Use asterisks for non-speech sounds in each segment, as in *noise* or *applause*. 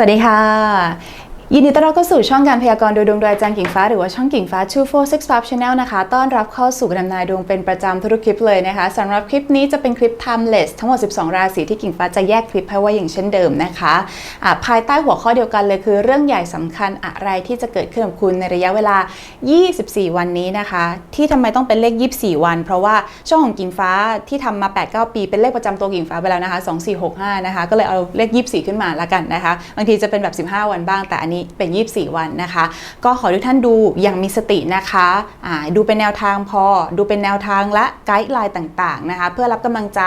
วัสดีค่ะ ยินดีต้อนรับเข้าสู่ช่องการพยากรณ์โดยดวงโดยอาจารย์กิ่งฟ้าหรือว่าช่องกิ่งฟ้า2465 Channel นะคะต้อนรับเข้าสู่การดำนายดวงเป็นประจำทุกคลิปเลยนะคะสำหรับคลิปนี้จะเป็นคลิป timeless ทั้งหมด 12 ราศีที่กิ่งฟ้าจะแยกคลิปให้ไว้อย่างเช่นเดิมนะคะะภายใต้หัวข้อเดียวกันเลยคือ เรื่องใหญ่สำคัญอะไรที่จะเกิดขึ้นกับคุณในระยะเวลา 24 วันนี้นะคะ ที่ทำไมต้องเป็นเลข 24 วัน เพราะว่าช่องของกิ่งฟ้าที่ทำมา 8-9 ปีเป็นเลขประจำตัวกิ่งฟ้าไปแล้วนะคะ 2465 นะคะก็เลยเอาเลข 24 ขึ้นมาละกันนะคะบางทีจะเป็นแบบ 15 วันบ้างแต่อันนี้เป็น 24 วันนะคะ ก็ขอทุกท่านดูอย่างมีสตินะคะอ่าดูเป็นแนวทางพอ ดูเป็นแนวทางและไกด์ไลน์ต่างๆนะคะ เพื่อรับกำลังใจ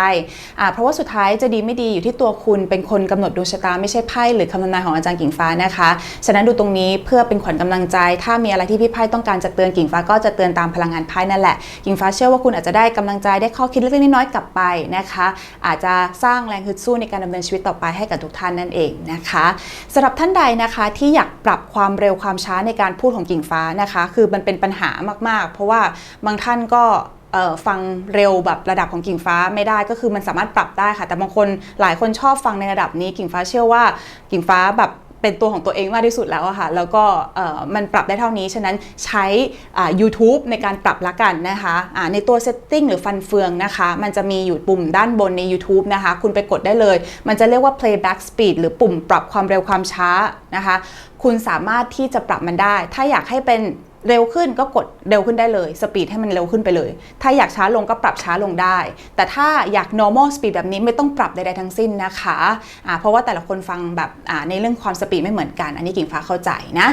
เพราะว่าสุดท้ายจะดีไม่ดีอยู่ที่ตัวคุณเป็นคนกำหนดดวงชะตาไม่ใช่ไพ่หรือคำทำนายของอาจารย์กิ่งฟ้านะคะ ฉะนั้นดูตรงนี้เพื่อเป็นขวัญกำลังใจ ถ้ามีอะไรที่พี่ไพ่ต้องการจะเตือนกิ่งฟ้าก็จะเตือนตามพลังงานไพ่นั่นแหละ กิ่งฟ้าเชื่อว่าคุณอาจจะได้กำลังใจได้ข้อคิดเล็กๆน้อยๆกลับไปนะคะ อาจจะสร้างแรงฮึดสู้ในการดำเนินชีวิตต่อไปให้กับทุกท่านนั่นเองนะคะสำหรับท่านใดนะคะที่อยากปรับความเร็วความช้าในการพูดของกิ่งฟ้านะคะ คือมันเป็นปัญหามาก ๆ เพราะว่าบางท่านก็ฟังเร็วแบบระดับของกิ่งฟ้าไม่ได้ก็คือมันสามารถปรับได้ค่ะ แต่บางคนหลายคนชอบฟังในระดับนี้กิ่งฟ้าเชื่อว่ากิ่งฟ้าแบบ เป็นตัวของตัวเองมากที่สุดแล้วอะค่ะ แล้วก็มันปรับได้เท่านี้ ฉะนั้นใช้ YouTube ในการปรับละกันนะคะะในตัว Setting หรือฟันเฟืองนะคะ มันจะมีอยู่ปุ่มด้านบนใน YouTube นะคะ คุณไปกดได้เลย มันจะเรียกว่า playback speed หรือปุ่มปรับความเร็วความช้านะคะ คุณสามารถที่จะปรับมันได้ ถ้าอยากให้เป็น เร็วขึ้นก็กดเร็วขึ้นได้เลยสปีดให้มันเร็วขึ้นไปเลย ถ้าอยากช้าลงก็ปรับช้าลงได้ แต่ถ้าอยาก normal speed แบบนี้ไม่ต้องปรับใดๆทั้งสิ้นนะคะอ่าเพราะว่าแต่ละคนฟังแบบในเรื่องความสปีดไม่เหมือนกัน อันนี้กิ่งฟ้าเข้าใจนะ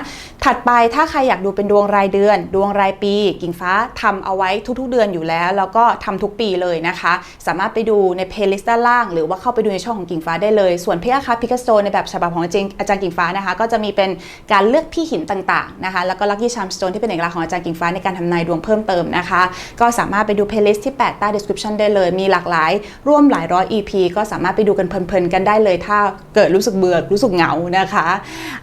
ถัดไปถ้าใครอยากดูเป็นดวงรายเดือน ดวงรายปี กิ่งฟ้าทำเอาไว้ทุกๆเดือนอยู่แล้ว แล้วก็ทำทุกปีเลยนะคะ สามารถไปดูในเพลย์ลิสต์ด้านล่าง หรือว่าเข้าไปดูในช่องของกิ่งฟ้าได้เลย ส่วนเพี่อาคาพิกัสโซในแบบฉบับของอาจารย์กิ่งฟ้านะคะ ก็จะมีเป็นการเลือกพี่หินต่างๆนะคะ แล้วก็ลัคกี้ชามสโตนที่เป็นเอกลักษณ์ของอาจารย์กิ่งฟ้าในการทำนายดวงเพิ่มเติมนะคะ ก็สามารถไปดูเพลย์ลิสต์ที่แปะใต้ description ได้เลย มีหลากหลายร่วมหลายร้อย EP ก็สามารถไปดูกันเพลินๆกันได้เลย ถ้าเกิดรู้สึกเบื่อรู้สึกเหงานะคะ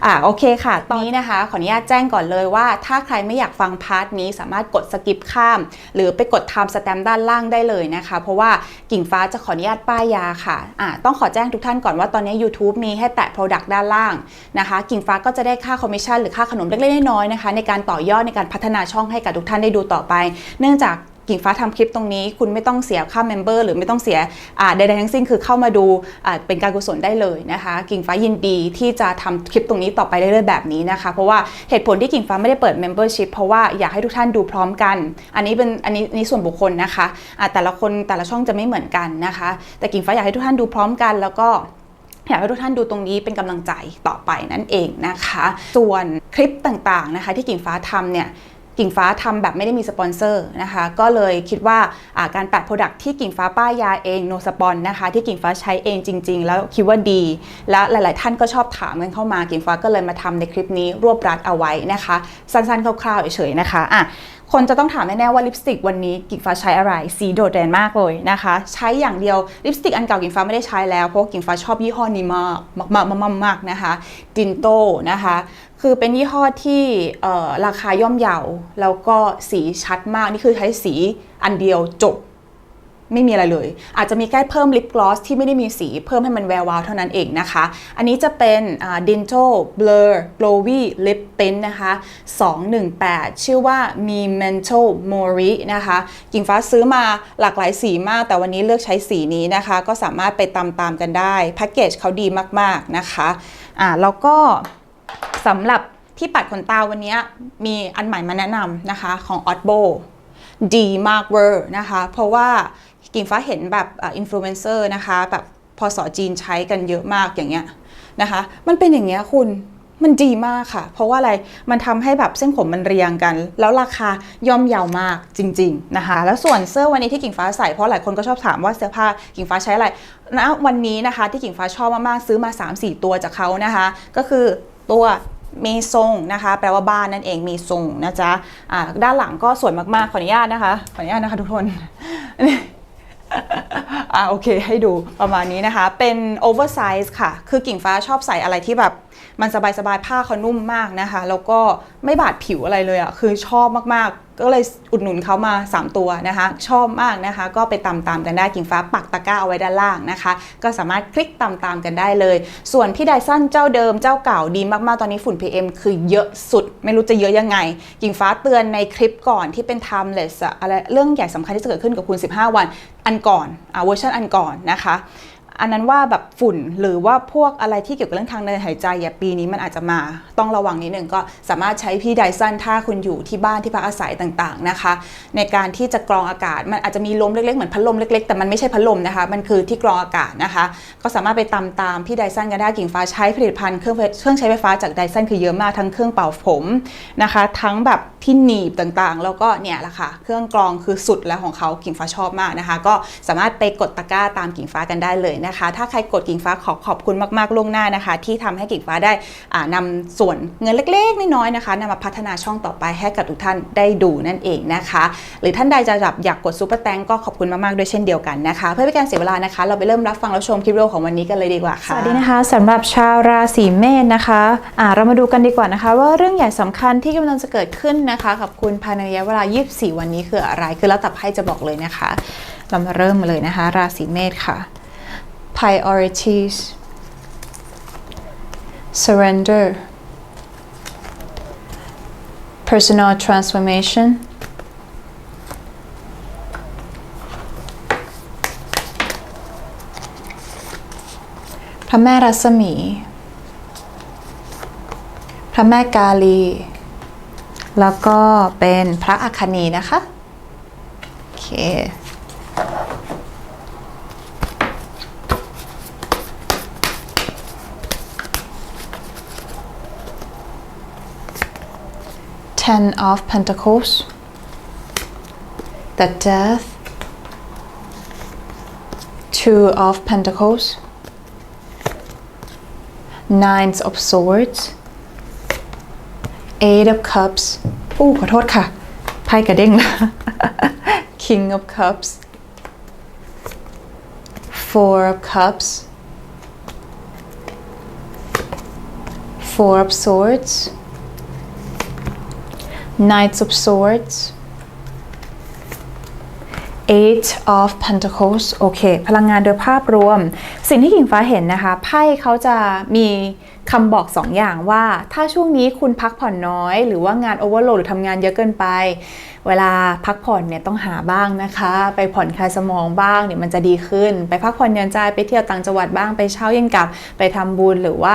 อ่าโอเคค่ะ ตอนนี้นะคะขออนุญาตแจ้งก่อนเลยว่า ถ้าใครไม่อยากฟังพาร์ทนี้สามารถกดสกิปข้าม หรือไปกด time stamp ด้านล่างได้เลยนะคะ เพราะว่ากิ่งฟ้าจะขออนุญาตป้ายยาค่ะอ่าต้องขอแจ้งทุกท่านก่อนว่าตอนนี้ YouTube มีให้แตะ product ด้านล่างนะคะ กิ่งฟ้าก็จะได้ค่าคอมมิชชั่นหรือค่าขนมเล็กๆน้อยๆนะคะ ในการต่อยอดในการพัฒนาช่องให้กับทุกท่านได้ดูต่อไป เนื่องจากกิ่งฟ้าทำคลิปตรงนี้ คุณไม่ต้องเสียค่าเมมเบอร์หรือไม่ต้องเสียใดๆทั้งสิ้นคือเข้ามาดูเป็นการกุศลได้เลยนะคะ กิ่งฟ้ายินดีที่จะทำคลิปตรงนี้ต่อไปเรื่อยๆแบบนี้นะคะ เพราะว่าเหตุผลที่กิ่งฟ้าไม่ได้เปิด Membership เพราะว่าอยากให้ทุกท่านดูพร้อมกัน อันนี้เป็นอันนี้นี้ส่วนบุคคลนะคะแต่ละคนแต่ละช่องจะไม่เหมือนกันนะคะ แต่กิ่งฟ้าอยากให้ทุกท่านดูพร้อมกันแล้วก็ อยากให้ทุกท่านดูตรงนี้เป็นกำลังใจต่อไปนั่นเองนะคะ ส่วนคลิปต่างๆนะคะ ที่กิ่งฟ้าทำเนี่ย กิ่งฟ้าทำแบบไม่ได้มีสปอนเซอร์นะคะก็เลยคิดว่าการแปะโปรดักที่กิ่งฟ้าป้ายยาเองโนสปอนนะคะที่กิ่งฟ้าใช้เองจริง ๆ แล้วคิดว่าดี และหลาย ๆ ท่านก็ชอบถามกันเข้ามากิ่งฟ้าก็เลยมาทำในคลิปนี้รวบรัดเอาไว้นะคะ สั้น ๆ คร่าว ๆ เฉย ๆ นะคะอะคนจะต้องถามแน่ๆว่าลิปสติกวันนี้กิ่งฟ้าใช้อะไร สีโดดเด่นมากเลยนะคะ ใช้อย่างเดียวลิปสติกอันเก่ากิ่งฟ้าไม่ได้ใช้แล้วเพราะกิ่งฟ้าชอบยี่ห้อนี้มากมากมากๆๆๆๆนะคะดินโตนะคะ คือเป็นยี่ห้อที่ราคาย่อมเยาแล้วก็สีชัดมากนี่คือใช้สีอันเดียวจบไม่มีอะไรเลย อาจจะมีแค่เพิ่มลิปกลอสที่ไม่ได้มีสีเพิ่มให้มันแวววาวเท่านั้นเองนะคะ อันนี้จะเป็น Dinto Blur Glowy Lip Tint นะคะ 218 ชื่อว่ามี Mental Mori นะคะ กิ่งฟ้าซื้อมาหลากหลายสีมาก แต่วันนี้เลือกใช้สีนี้นะคะ ก็สามารถไปตามๆกันได้ แพ็กเกจเขาดีมาก ๆ นะคะ อ่าแล้วก็ สำหรับที่ปัดขนตาวันนี้มีอันใหม่มาแนะนำนะคะของ Otbo ดีมากเวอร์นะคะ เพราะว่ากิ่งฟ้าเห็นแบบอินฟลูเอนเซอร์นะคะ แบบพอสอจีนใช้กันเยอะมากอย่างเงี้ยนะคะ มันเป็นอย่างเงี้ยคุณมันดีมากค่ะ เพราะว่าอะไร มันทำให้แบบเส้นผมมันเรียงกัน แล้วราคาย่อมเยาวมากจริง ๆนะคะ แล้วส่วนเสื้อวันนี้ที่กิ่งฟ้าใส่เพราะหลายคนก็ชอบถามว่าเสื้อผ้ากิ่งฟ้าใช้อะไรณวันนี้นะคะที่กิ่งฟ้าชอบมากๆซื้อมา 3-4 ตัวจากเขานะคะ ก็คือ ตัวมีทรงนะคะ แปลว่าบ้านนั่นเองมีทรงนะจ๊ะะด้านหลังก็สวยมากๆ ขออนุญาตนะคะ ขออนุญาตนะคะทุกคนอ่าโอเคให้ดูประมาณนี้นะคะ เป็นโอเวอร์ไซส์ค่ะ คือกิ่งฟ้าชอบใส่อะไรที่แบบ มันสบายๆผ้าเขานุ่มมากนะคะ แล้วก็ไม่บาดผิวอะไรเลยอะ่ะคือชอบมากๆ ก็เลยอุดหนุนเขามา 3 ตัวนะคะ ชอบมากนะคะ ก็ไปตามตามๆกันได้กิ่งฟ้าปักตะกร้าเอาไว้ด้านล่างนะคะ ก็สามารถคลิกตามตามๆกันได้เลย ส่วนพี่ไดซันเจ้าเดิมเจ้าเก่าดีมากๆ ตอนนี้ฝุ่น PM คือเยอะสุด ไม่รู้จะเยอะยังไง กิ่งฟ้าเตือนในคลิปก่อนที่เป็น timeless อะอะไรเรื่องใหญ่สำคัญที่จะเกิดขึ้นกับคุณ 15 วันอันก่อนอ่าเวอร์ชันอันก่อนนะคะ อันนั้นว่าแบบฝุ่นหรือว่าพวกอะไรที่เกี่ยวกับเรื่องทางเดินหายใจอย่าปีนี้มันอาจจะมาต้องระวังนิดนึงก็สามารถใช้พี่ไดซันถ้าคุณอยู่ที่บ้านที่พักอาศัยต่างๆนะคะ ในการที่จะกรองอากาศมันอาจจะมีลมเล็กๆเหมือนพัดลมเล็กๆแต่มันไม่ใช่พัดลมนะคะ มันคือที่กรองอากาศนะคะ ก็สามารถไปตามตามพี่ไดซันกันได้กิ่งฟ้าใช้ผลิตภัณฑ์เครื่องเครื่องใช้ไฟฟ้าจากไดซันคือเยอะมากทั้งเครื่องเป่าผมนะคะ ทั้งแบบที่หนีบต่างๆ แล้วก็เนี่ยแหละค่ะเครื่องกรองคือสุดแล้วของเขากิ่งฟ้าชอบมากนะคะ ก็สามารถไปกดตะกร้าตามกิ่งฟ้ากันได้เลยนะคะ ถ้าใครกดกิ่งฟ้าขอขอบคุณมากๆล่วงหน้านะคะ ที่ทำให้กิ่งฟ้าได้อ่านำส่วนเงินเล็กๆน้อยๆนะคะนำมาพัฒนาช่องต่อไปให้กับทุกท่านได้ดูนั่นเองนะคะ หรือท่านใดจะแบบอยากกดซูเปอร์แตงก็ขอบคุณมากๆด้วยเช่นเดียวกันนะคะ เพื่อไม่การเสียเวลานะคะ เราไปเริ่มรับฟังรับชมคลิปวิดีโอของวันนี้กันเลยดีกว่าค่ะสวัสดีนะคะสำหรับชาวราศีเมษนะคะอ่าเรามาดูกันดีกว่านะคะ ว่าเรื่องใหญ่สำคัญที่กำลังจะเกิดขึ้นนะคะกับคุณภายในระยะเวลา 24 วันนี้คืออะไรคือแล้วแต่ไพ่จะบอกเลยนะคะ เรามาเริ่มเลยนะคะ ราศีเมษค่ะ priorities surrender personal transformation พระแม่รัศมี พระแม่กาลี แล้วก็เป็นพระอัคคณีนะคะ โอเค Ten of Pentacles, the Death, Two of Pentacles, Nines of Swords, Eight of Cups อู้ขอโทษค่ะ ไพ่กระเด้งนะ *laughs* King of Cups, Four of Cups, Four of Swords, Knights of Swords Eight of Pentacles โอเค พลังงานโดยภาพรวม สิ่งที่หญิงฟ้าเห็นนะคะ ไพ่เขาจะมีคำบอกสองอย่างว่า ถ้าช่วงนี้คุณพักผ่อนน้อย หรือว่างานโอเวอร์โหลดหรือทำงานเยอะเกินไป เวลาพักผ่อนเนี่ยต้องหาบ้างนะคะ ไปผ่อนคลายสมองบ้างเนี่ยมันจะดีขึ้น ไปพักผ่อนหย่อนใจไปเที่ยวต่างจังหวัดบ้างไปเช้าเย็นกลับไปทำบุญหรือว่า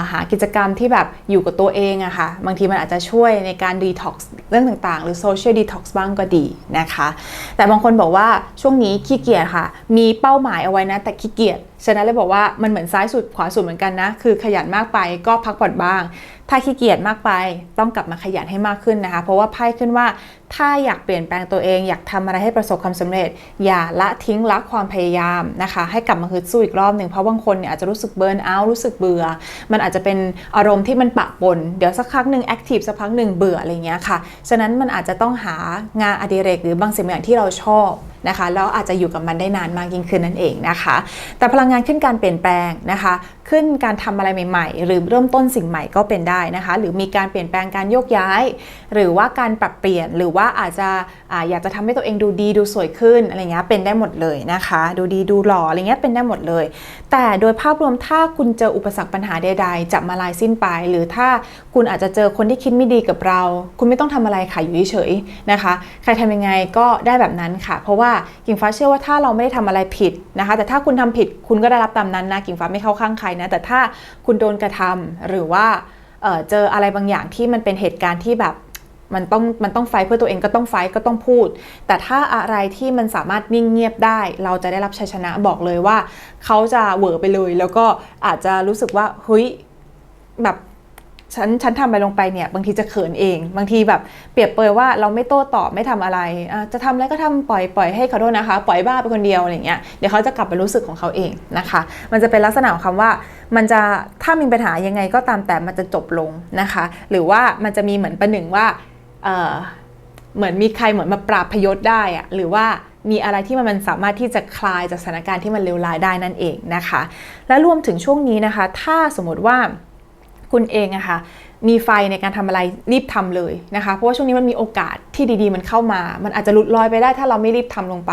าหากิจกรรมที่แบบอยู่กับตัวเองอะค่ะบางทีมันอาจจะช่วยในการดีท็อกซ์เรื่องต่างๆ หรือโซเชียลดีท็อกซ์บ้างก็ดีนะคะ แต่บางคนบอกว่าช่วงนี้ขี้เกียจค่ะ มีเป้าหมายเอาไว้นะ แต่ขี้เกียจฉะนั้นเลยบอกว่ามันเหมือนซ้ายสุดขวาสุดเหมือนกันนะ คือขยันมากไปก็พักผ่อนบ้าง ถ้าขี้เกียจมากไปต้องกลับมาขยันให้มากขึ้นนะคะ เพราะว่าไพ่ขึ้นว่า ถ้าอยากเปลี่ยนแปลงตัวเองอยากทำอะไรให้ประสบความสำเร็จ อย่าละทิ้งละความพยายามนะคะ ให้กลับมาฮึดสู้อีกรอบหนึ่งเพราะบางคนเนี่ยอาจจะรู้สึกเบิร์นเอาท์รู้สึกเบื่อ มันอาจจะเป็นอารมณ์ที่มันปะปน เดี๋ยวสักพักหนึ่งแอคทีฟสักพักหนึ่งเบื่ออะไรเงี้ยค่ะ ฉะนั้นมันอาจจะต้องหางานอดิเรกหรือบางสิ่งบางอย่างที่เราชอบนะคะแล้วอาจจะอยู่กับมันได้นานมากยิ่งขึ้นนั่นเองนะคะ แต่พลังงานขึ้นการเปลี่ยนแปลงนะคะ ขึ้นการทำอะไรใหม่ๆ หรือเริ่มต้นสิ่งใหม่ก็เป็นได้นะคะ หรือมีการเปลี่ยนแปลงการโยกย้าย หรือว่าการปรับเปลี่ยนหรือว่า่าอาจจะออยากจะทำให้ตัวเองดูดีดูสวยขึ้นอะไรเงี้ยเป็นได้หมดเลยนะคะ ดูดีดูหล่ออะไรเงี้ยเป็นได้หมดเลย แต่โดยภาพรวมถ้าคุณเจออุปสรรคปัญหาใด ๆ จะมาลายสิ้นไป หรือถ้าคุณอาจจะเจอคนที่คิดไม่ดีกับเรา คุณไม่ต้องทำอะไรค่ะอยู่เฉยๆนะคะ ใครทำยังไงก็ได้แบบนั้นค่ะ เพราะว่ากิ่งฟ้าเชื่อว่าถ้าเราไม่ได้ทำอะไรผิดนะคะ แต่ถ้าคุณทำผิดคุณก็ได้รับตามนั้นนะกิ่งฟ้าไม่เข้าข้างใครนะแต่ถ้าคุณโดนกระทำหรือว่าเจออะไรบางอย่างที่มันเป็นเหตุการณ์ที่แบบ มันต้องมันต้องไฟเพื่อตัวเองก็ต้องไฟก็ต้องพูด แต่ถ้าอะไรที่มันสามารถนิ่งเงียบได้ เราจะได้รับชัยชนะบอกเลยว่า เขาจะเหวอไปเลย แล้วก็อาจจะรู้สึกว่าเฮ้ยแบบฉันฉันทำไรลงไปเนี่ยบางทีจะเขินเอง บางทีแบบเปรียบเปรยว่าเราไม่โต้ตอบไม่ทำอะไระจะทำอะไรก็ทำปล่อยปล่อยให้เขอโทษนะคะ ปล่อยบ้าไปคนเดียวอะไรเงี้ยเดี๋ยวเขาจะกลับไปรู้สึกของเขาเองนะคะ มันจะเป็นลักษณะของคำว่า มันจะถ้ามีปัญหายังไงก็ตามแต่มันจะจบลงนะคะ หรือว่ามันจะมีเหมือนประหนึ่งว่า เหมือนมีใครเหมือนมาปราบพยศได้อะหรือว่ามีอะไรที่มันสามารถที่จะคลายจากสถานการณ์ที่มันเลวร้ายได้นั่นเองนะคะ และรวมถึงช่วงนี้นะคะ ถ้าสมมติว่าคุณเองอะคะ่ะมีไฟในการทำอะไรรีบทำเลยนะคะ เพราะว่าช่วงนี้มันมีโอกาสที่ดีๆ มันเข้ามา มันอาจจะหลุดลอยไปได้ถ้าเราไม่รีบทำลงไป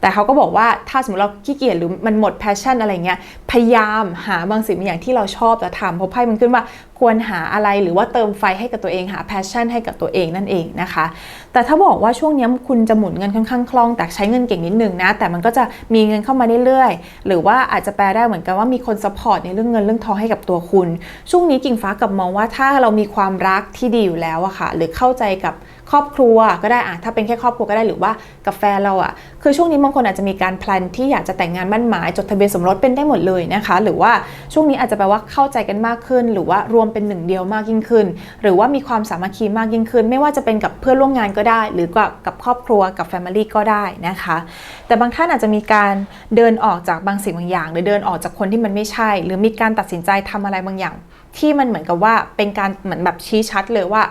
แต่เขาก็บอกว่าถ้าสมมติเราขี้เกียจหรือมันหมดแพชชั่นอะไรเงี้ยพยายามหาบางสิ่งบางอย่างที่เราชอบจะทำเพราะไพ่มันขึ้นว่าควรหาอะไรหรือว่าเติมไฟให้กับตัวเองหาแพชชั่นให้กับตัวเองนั่นเองนะคะ แต่ถ้าบอกว่าช่วงนี้คุณจะหมุนเงินค่อนข้างคล่องแต่ใช้เงินเก่งนิดนึงนะ แต่มันก็จะมีเงินเข้ามาเรื่อยๆหรือว่าอาจจะแปลได้เหมือนกันว่ามีคนซัพพอร์ตในเรื่องเงินเรื่องทองให้กับตัวคุณ ช่วงนี้กิ่งฟ้ากับมองว่าถ้าเรามีความรักที่ดีอยู่แล้วอะค่ะ หรือเข้าใจกับ ครอบครัวก็ได้อะถ้าเป็นแค่ครอบครัวก็ได้หรือว่ากับแฟนเราอะคือช่วงนี้บางคนอาจจะมีการแพลนที่อยากจะแต่งงานมั่นหมาย จดทะเบียนสมรสเป็นได้หมดเลยนะคะ หรือว่าช่วงนี้อาจจะแปลว่าเข้าใจกันมากขึ้น หรือว่ารวมเป็นหนึ่งเดียวมากยิ่งขึ้น หรือว่ามีความสามัคคีมากยิ่งขึ้น ไม่ว่าจะเป็นกับเพื่อนร่วมงานก็ได้ หรือกับกับครอบครัวกับแฟมิลี่ก็ได้นะคะ แต่บางท่านอาจจะมีการเดินออกจากบางสิ่งบางอย่าง หรือเดินออกจากคนที่มันไม่ใช่ หรือมีการตัดสินใจทำอะไรบางอย่าง ที่มันเหมือนกับว่าเป็นการเหมือนแบบชี้ชัดเลยว่า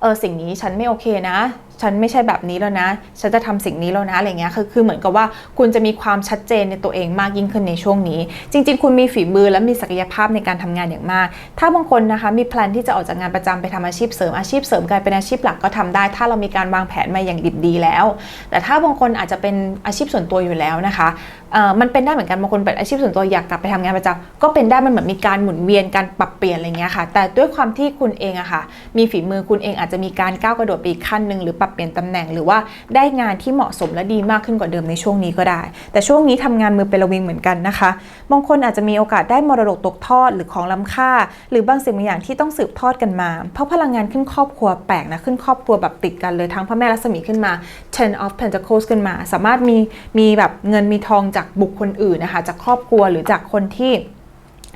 เออสิ่งนี้ฉันไม่โอเคนะ ฉันไม่ใช่แบบนี้แล้วนะ ฉันจะทำสิ่งนี้แล้วนะอะไรเงี้ยคือคือเหมือนกับว่าคุณจะมีความชัดเจนในตัวเองมากยิ่งขึ้นในช่วงนี้ จริง ๆ คุณมีฝีมือและมีศักยภาพในการทำงานอย่างมาก ถ้าบางคนนะคะมีแพลนที่จะออกจากงานประจำไปทำอาชีพเสริมอาชีพเสริมกลายเป็นอาชีพหลักก็ทำได้ ถ้าเรามีการวางแผนมาอย่างดิบดีแล้ว แต่ถ้าบางคนอาจจะเป็นอาชีพส่วนตัวอยู่แล้วนะคะอ่อมันเป็นได้เหมือนกันบางคนเป็นอาชีพส่วนตัวอยากกลับไปทำงานประจำก็เป็นได้มันเหมือนมีการหมุนเวียนการปรับเปลี่ยนอะไรเงี้ยค่ะ แต่ด้วยความที่คุณเองอะค่ะ มีฝีมือคุณเองอาจจะมีการก้าวกระโดดไปอีกขั้นหนึ่งหรือปรับเปลี่ยนตำแหน่ง หรือว่าได้งานที่เหมาะสมและดีมากขึ้นกว่าเดิมในช่วงนี้ก็ได้ แต่ช่วงนี้ทำงานมือเป็นระวิงเหมือนกันนะคะ บางคนอาจจะมีโอกาสได้มรดกตกทอดหรือของล้ำค่า หรือบางสิ่งบางอย่างที่ต้องสืบทอดกันมา เพราะพลังงานขึ้นครอบครัวแปลกนะขึ้นครอบครัวแบบติดกันเลยทั้งพระแม่รัศมีขึ้นมา ten of pentacles ขึ้นมา สามารถมีมีแบบเงินมีทองจากบุคคลอื่นนะคะจากครอบครัวหรือจากคนที่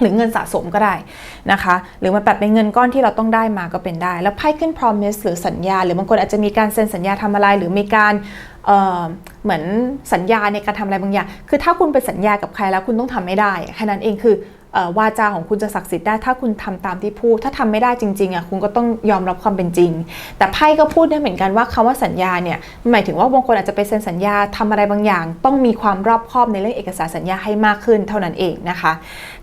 หรือเงินสะสมก็ได้นะคะ หรือมันแบบเป็นเงินก้อนที่เราต้องได้มาก็เป็นได้ แล้วไพ่ขึ้น promise หรือสัญญา หรือบางคนอาจจะมีการเซ็นสัญญาทำอะไร หรือมีการเเหมือนสัญญาในการทำอะไรบางอย่าง คือถ้าคุณไปสัญญากับใครแล้วคุณต้องทำไม่ได้แค่นั้นเองคือวาจาของคุณจะศักดิ์สิทธิ์ได้ ถ้าคุณทำตามที่พูด ถ้าทำไม่ได้จริงๆอะคุณก็ต้องยอมรับความเป็นจริง แต่ไพ่ก็พูดได้เหมือนกันว่าคำว่าสัญญาเนี่ยหมายถึงว่าบางคนอาจจะไปเซ็นสัญญาทำอะไรบางอย่าง ต้องมีความรอบคอบในเรื่องเอกสารสัญญาให้มากขึ้นเท่านั้นเองนะคะ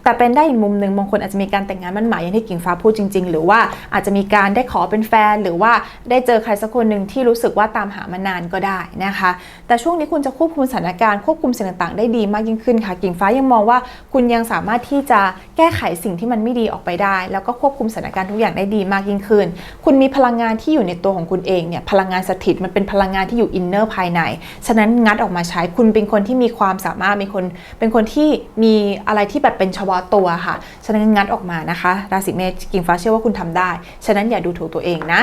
แต่เป็นได้อีกมุมหนึ่งบางคนอาจจะมีการแต่งงานมั่นหมายอย่างที่กิ่งฟ้าพูดจริง ๆ หรือว่าอาจจะมีการได้ขอเป็นแฟน หรือว่าได้เจอใครสักคนหนึ่งที่รู้สึกว่าตามหามานานก็ได้นะคะ แต่ช่วงนี้คุณจะควบคุมสถานการณ์ควบคุมสิ่งต่างๆ ได้ดีมากยิ่งขึ้นค่ะ กิ่งฟ้ายังมองว่าคุณยังสามารถที่จะแก้ไขสิ่งที่มันไม่ดีออกไปได้ แล้วก็ควบคุมสถานการณ์ทุกอย่างได้ดีมากยิ่งขึ้น คุณมีพลังงานที่อยู่ในตัวของคุณเองเนี่ยพลังงานสถิตมันเป็นพลังงานที่อยู่อินเนอร์ภายในฉะนั้นงัดออกมาใช้คุณเป็นคนที่มีความสามารถเป็นคนเป็นคนที่มีอะไรที่แบบเป็นเฉพาะตัวค่ะ ฉะนั้นงัดออกมานะคะ ราศีเมษกิ่งฟ้าเชื่อว่าคุณทำได้ ฉะนั้นอย่าดูถูกตัวเองนะ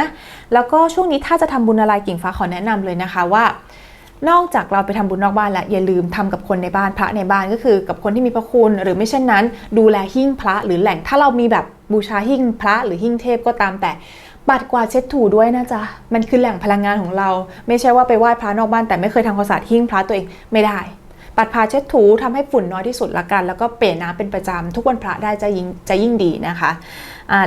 แล้วก็ช่วงนี้ถ้าจะทำบุญอะไรกิ่งฟ้าขอแนะนำเลยนะคะว่านอกจากเราไปทำบุญนอกบ้านแล้วอย่าลืมทำกับคนในบ้านพระในบ้านก็คือกับคนที่มีพระคุณ หรือไม่เช่นนั้น ดูแลหิ้งพระหรือแหล่งถ้าเรามีแบบบูชาหิ้งพระหรือหิ้งเทพก็ตามแต่ปัดกวาดเช็ดถูด้วยนะจ๊ะ มันคือแหล่งพลังงานของเรา ไม่ใช่ว่าไปไหว้พระนอกบ้านแต่ไม่เคยทำความสะอาดหิ้งพระตัวเองไม่ได้ ปัดพาเช็ดถูทำให้ฝุ่นน้อยที่สุดละกัน แล้วก็เปลี่ยนน้ำเป็นประจำทุกวันพระได้จะยิ่งจะยิ่งดีนะคะ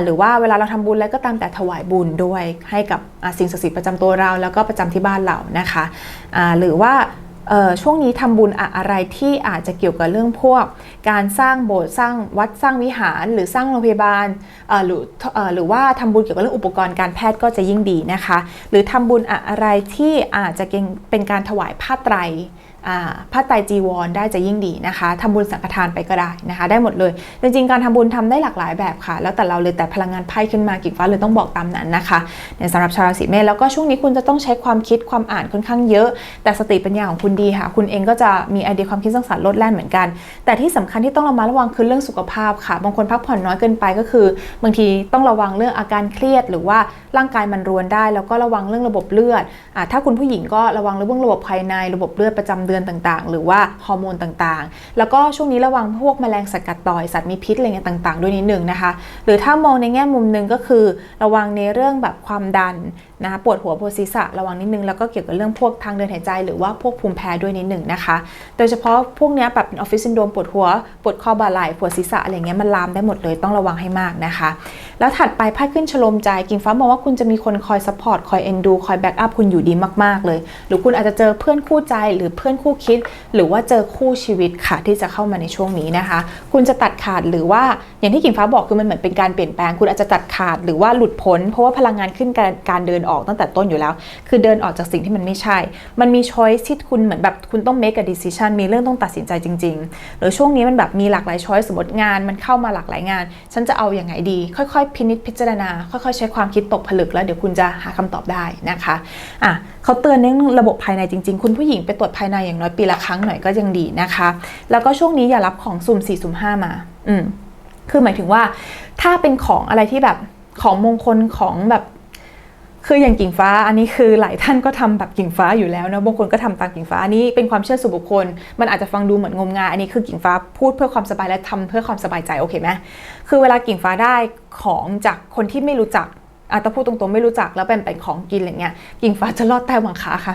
หรือว่าเวลาเราทำบุญแล้วก็ตามแต่ถวายบุญด้วยให้กับสิ่งศักดิ์สิทธิ์ประจำตัวเราแล้วก็ประจำที่บ้านเรานะคะหรือว่าช่วงนี้ทำบุญอะไรที่อาจจะเกี่ยวกับเรื่องพวก การสร้างโบสถ์สร้างวัดสร้างวิหาร หรือสร้างโรงพยาบาลหรือหรือว่าทำบุญเกี่ยวกับเรื่องอุปกรณ์การแพทย์ก็จะยิ่งดีนะคะ หรือทำบุญอะไรที่อาจจะเป็นการถวายผ้าไตร ผ้าไตรจีวรได้จะยิ่งดีนะคะทำบุญสังฆทานไปก็ได้นะคะ ได้หมดเลย จริงๆ การทำบุญทำได้หลากหลายแบบค่ะ แล้วแต่เราเลยแต่พลังงานไพ่ขึ้นมากิ่งฟ้าเลยต้องบอกตามนั้นนะคะเนี่ยสำหรับชาวราศีเมษแล้วก็ช่วงนี้คุณจะต้องใช้ความคิดความอ่านค่อนข้างเยอะ แต่สติปัญญาของคุณดีค่ะ คุณเองก็จะมีไอเดียความคิดสร้างสรรค์ลดแล่นเหมือนกัน แต่ที่สำคัญที่ต้องระมัดระวังคือเรื่องสุขภาพค่ะ บางคนพักผ่อนน้อยเกินไปก็คือ บางทีต้องระวังเรื่องอาการเครียด หรือว่าร่างกายมันรวนได้ แล้วก็ระวังเรื่องระบบเลือดอถ้าคุณผู้หญิงก็ระวังเรื่องระบบภายในระบบเลือดประจำเดือนต่างๆ หรือว่าฮอร์โมนต่างๆ แล้วก็ช่วงนี้ระวังพวกแมลงสัตว์กัดต่อยสัตว์มีพิษอะไรเงี้ยต่าง ๆ ด้วยนิดหนึ่งนะคะ หรือถ้ามองในแง่มุมหนึ่งก็คือ ระวังในเรื่องแบบความดัน นะคะปวดหัวปวดศีรษะระวังนิดนึงแล้วก็เกี่ยวกับเรื่องพวกทางเดินหายใจ หรือว่าพวกภูมิแพ้ด้วยนิดหนึ่งนะคะ โดยเฉพาะพวกเนี้ยแบบเป็นออฟฟิศซินโดรมปวดหัวปวดคอบ่าไหล่ปวดศีรษะอะไรเงี้ยมันลามได้หมดเลยต้องระวังให้มากนะคะ แล้วถัดไปไพ่ขึ้นชโลมใจกิ่งฟ้ามองว่าคุณจะมีคนคอยซัพพอร์ตคอยเอ็นดูคอยแบ็กอัพคุณอยู่ดีมากๆเลย หรือคุณอาจจะเจอเพื่อนคู่ใจหรือเพื่อนคู่คิด หรือว่าเจอคู่ชีวิตค่ะที่จะเข้ามาในช่วงนี้นะคะ คุณจะตัดขาดหรือว่าอย่างที่กิ่งฟ้าบอกคือมันเหมือนเป็นการเปลี่ยนแปลง คุณอาจจะตัดขาดหรือว่าหลุดพ้นเพราะว่าพลังงานขึ้นการเดินออกตั้งแต่ต้นอยู่แล้ว คือเดินออกจากสิ่งที่มันไม่ใช่ มันมีช้อยที่คุณเหมือนแบบคุณต้อง make a decision มีเรื่องต้องตัดสินใจจริง ๆ หรือช่วงนี้มันแบบมีหลากหลายช้อยสมมติงานมันเข้ามาหลากหลายงาน ฉันจะเอาอย่างไงดี ค่อยๆ พินิจพิจารณา ค่อยๆ ใช้ความคิดตกผลึกแล้วเดี๋ยวคุณจะหาคำตอบได้นะคะอะเขาเตือนเรื่องระบบภายในจริง ๆ คุณผู้หญิงไปตรวจภายในอย่างน้อยปีละครั้งหน่อยก็ยังดีนะคะ แล้วก็ช่วงนี้อย่ารับของสุ่ม4สุ่ม5มา อืมคือหมายถึงว่าถ้าเป็นของอะไรที่แบบของมงคลของแบบ คืออย่างกิ่งฟ้าอันนี้คือหลายท่านก็ทำแบบกิ่งฟ้าอยู่แล้วนะบางคนก็ทำตามกิ่งฟ้าอันนี้เป็นความเชื่อส่วนบุคคล มันอาจจะฟังดูเหมือนงมงายอันนี้คือกิ่งฟ้าพูดเพื่อความสบายและทำเพื่อความสบายใจโอเคไหมคือเวลากิ่งฟ้าได้ของจากคนที่ไม่รู้จักอาจจะพูดตรงๆไม่รู้จักแล้วเป็นเป็นของกินอะไรเงี้ยกิ่งฟ้าจะลอดใต้หวังขาค่ะ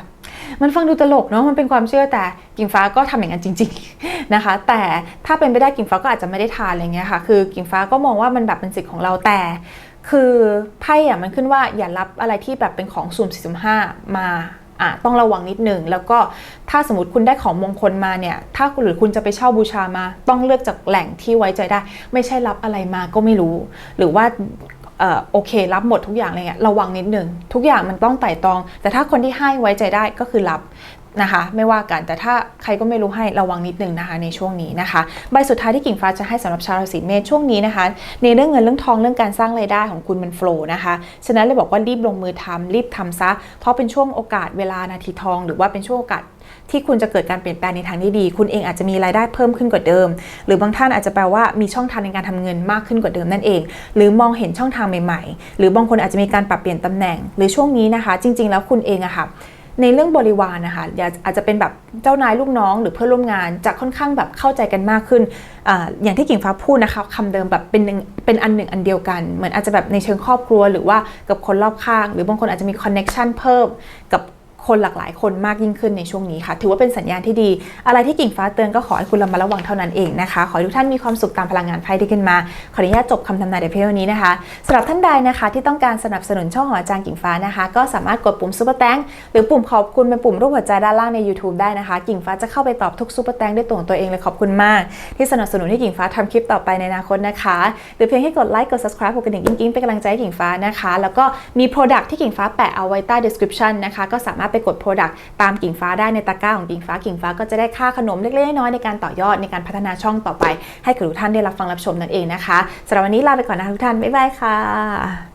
มันฟังดูตลกเนาะมันเป็นความเชื่อแต่กิ่งฟ้าก็ทำอย่างนั้นจริง ๆนะคะ แต่ถ้าเป็นไปได้กิ่งฟ้าก็อาจจะไม่ได้ทานอะไรเงี้ยค่ะ คือกิ่งฟ้าก็มองว่ามันแบบเป็นสิทธิ์ของเราแต่ คือไพ่อะมันขึ้นว่าอย่ารับอะไรที่แบบเป็นของสุ่มสี่สุ่มห้ามาอะต้องระวังนิดหนึ่งแล้วก็ถ้าสมมติคุณได้ของมงคลมาเนี่ย ถ้าหรือคุณจะไปเช่าบูชามา ต้องเลือกจากแหล่งที่ไว้ใจได้ ไม่ใช่รับอะไรมาก็ไม่รู้ หรือว่าเออโอเค รับหมดทุกอย่างอะไรเงี้ยระวังนิดหนึ่งทุกอย่างมันต้องไต่ตอง แต่ถ้าคนที่ให้ไว้ใจได้ก็คือรับ นะคะ ไม่ว่ากันแต่ถ้าใครก็ไม่รู้ให้ระวังนิดนึงนะคะในช่วงนี้นะคะ ใบสุดท้ายที่กิ่งฟ้าจะให้สำหรับชาวราศีเมษช่วงนี้นะคะ ในเรื่องเงินเรื่องทองเรื่องการสร้างรายได้ของคุณมันโฟล์นะคะฉะนั้นเลยบอกว่ารีบลงมือทำรีบทำซะ เพราะเป็นช่วงโอกาสเวลานาทีทอง หรือว่าเป็นช่วงโอกาสที่คุณจะเกิดการเปลี่ยนแปลงในทางที่ดี คุณเองอาจจะมีรายได้เพิ่มขึ้นกว่าเดิม หรือบางท่านอาจจะแปลว่ามีช่องทางในการทำเงินมากขึ้นกว่าเดิมนั่นเอง หรือมองเห็นช่องทางใหม่ ๆ หรือบางคนอาจจะมีการปรับเปลี่ยนตำแหน่ง หรือช่วงนี้นะคะ จริง ๆ แล้วคุณเองอะค่ะ ในเรื่องบริวารนะคะอย่าอาจจะเป็นแบบเจ้านายลูกน้อง หรือเพื่อนร่วมงานจะค่อนข้างแบบเข้าใจกันมากขึ้นออย่างที่กิ่งฟ้าพูดนะคะคำเดิมแบบเป็นหนึ่งเป็นอันหนึ่งอันเดียวกัน เหมือนอาจจะแบบในเชิงครอบครัว หรือว่ากับคนรอบข้าง หรือบางคนอาจจะมีคอนเน็ชันเพิ่มกับ คนหลากหลายคนมากยิ่งขึ้นในช่วงนี้ค่ะ ถือว่าเป็นสัญญาณที่ดี อะไรที่กิ่งฟ้าเตือนก็ขอให้คุณระมัดระวังเท่านั้นเองนะคะ ขอให้ทุกท่านมีความสุขตามพลังงานไพ่ที่ขึ้นมา ขออนุญาตจบคำทำนายในเพลงนี้นะคะสำหรับท่านใดนะคะที่ต้องการสนับสนุนช่องของอาจารย์กิ่งฟ้านะคะ ก็สามารถกดปุ่มซุปเปอร์แตงหรือปุ่มขอบคุณเป็นปุ่มรูปหัวใจด้านล่างใน YouTube ได้นะคะ กิ่งฟ้าจะเข้าไปตอบทุกซุปเปอร์แตงด้วยตัวของตัวเองเลยขอบคุณมาก ที่สนับสนุนให้กิ่งฟ้าทำคลิปต่อไปในอนาคตนะคะ หรือเพียงแค่กดไลค์กด subscribe กดกระดิ่งกิ๊งๆเป็นกำลังใจให้กิ่งฟ้านะคะ แล้วก็มี Product ที่กิ่งฟ้าแปะเอาไว้ใต้ description นะคะก็สามารถไปกด Product ตามกิ่งฟ้าได้ในตะกร้าของกิ่งฟ้ากิ่งฟ้าก็จะได้ค่าขนมเล็กๆน้อยๆในการต่อยอดในการพัฒนาช่องต่อไป ให้กับทุกท่านได้รับฟังรับชมนั่นเองนะคะสำหรับวันนี้ลาไปก่อนนะคะทุกท่านบ๊ายบายค่ะ